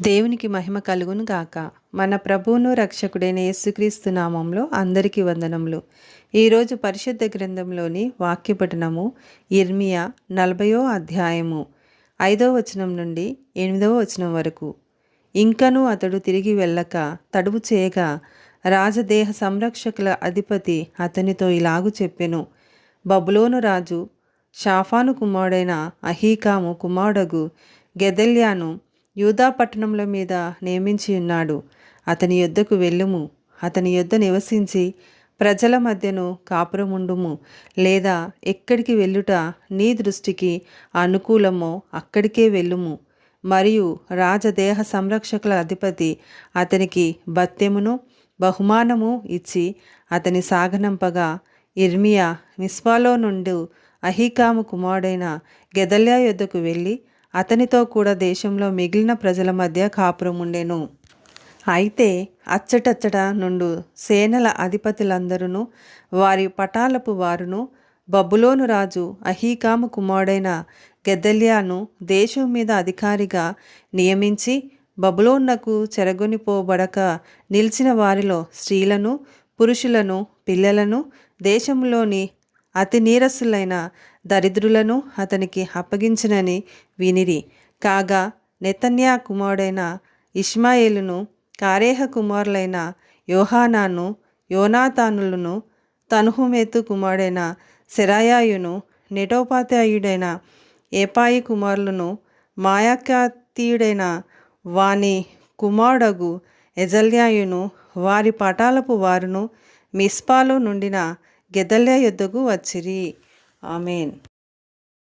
దేవునికి మహిమ కలుగును గాక. మన ప్రభువును రక్షకుడైన యేసుక్రీస్తు నామంలో అందరికీ వందనములు. ఈరోజు పరిశుద్ధ గ్రంథంలోని వాక్యపఠనము ఇర్మియా నలభయో అధ్యాయము ఐదో వచనం నుండి ఎనిమిదవ వచనం వరకు. ఇంకను అతడు తిరిగి వెళ్ళక తడువు చేయగా రాజదేహ సంరక్షకుల అధిపతి అతనితో ఇలాగు చెప్పెను. బబులోను రాజు షాఫాను కుమారుడైన అహీకాము కుమారుడగు గెదల్యాను యూదా పట్టణముల మీద నియమించి ఉన్నాడు. అతని యొద్దకు వెళ్ళుము. అతని యొద్ద నివసించి ప్రజల మధ్యను కాపురముండుము. లేదా ఎక్కడికి వెళ్ళుట నీ దృష్టికి అనుకూలమో అక్కడికే వెళ్ళుము. మరియు రాజదేహ సంరక్షకుల అధిపతి అతనికి భత్యమును బహుమానము ఇచ్చి అతని సాగనంపగా ఇర్మియా మిస్వాలో నుండి అహీకాము కుమారుడైన గెదల్యా యొద్దకు వెళ్ళి అతనితో కూడా దేశంలో మిగిలిన ప్రజల మధ్య కాపురం ఉండెను. అయితే అచ్చటచ్చట నుండు సేనల అధిపతులందరూ వారి పటాలపు వారును బబులోను రాజు అహీకాము కుమారుడైన గెద్దల్యాను దేశం మీద అధికారిగా నియమించి బబులోన్నకు చెరగొనిపోబడక నిలిచిన వారిలో స్త్రీలను పురుషులను పిల్లలను దేశంలోని అతి నీరసులైన దరిద్రులను అతనికి అప్పగించినని వినిరి. కాగా నెతన్యా కుమారుడైన ఇష్మాయేలును కారేహ కుమారులైన యోహానాను యోనాతానులను తనుహుమేతు కుమారుడైన శరాయాయును నెటోపాధ్యాయుడైన ఏపాయి కుమారులను మాయాఖ్యాతీయుడైన వాని కుమారుడగు ఎజల్యాయును వారి పటాలపు వారును మిస్పాలో నుండిన ಗೆದಲ್ಯ ಯುದ್ಧಗೂ ವಚ್ಚಿರಿ ಆಮೇನ್